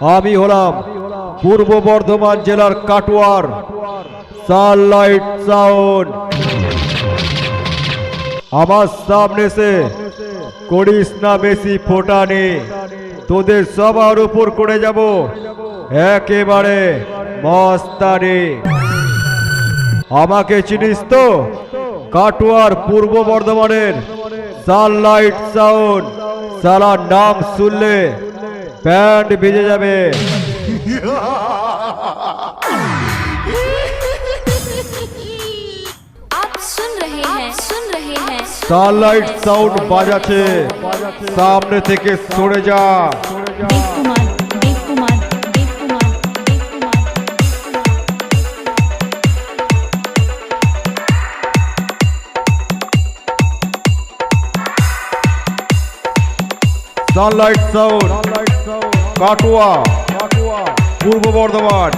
আমি হলাম পূর্ব বর্ধমান জেলার কাটোয়ার সানলাইট সাউন্ড। আমার সামনে সে করিস না বেশি ফোটা ফোটানি, তোদের সবার উপর করে যাব একেবারে মস্তানি। আমাকে চিনিস তো? কাটোয়ার পূর্ব বর্ধমানের সানলাইট সাউন্ড। সালা নাম শুনলে पैंट भिजे जाए स्टारलाइट साउंड बजा थे सामने थे के सोड़े जा। स्टारलाइट साउंड কাটোয়া পূর্ব বর্ধমান।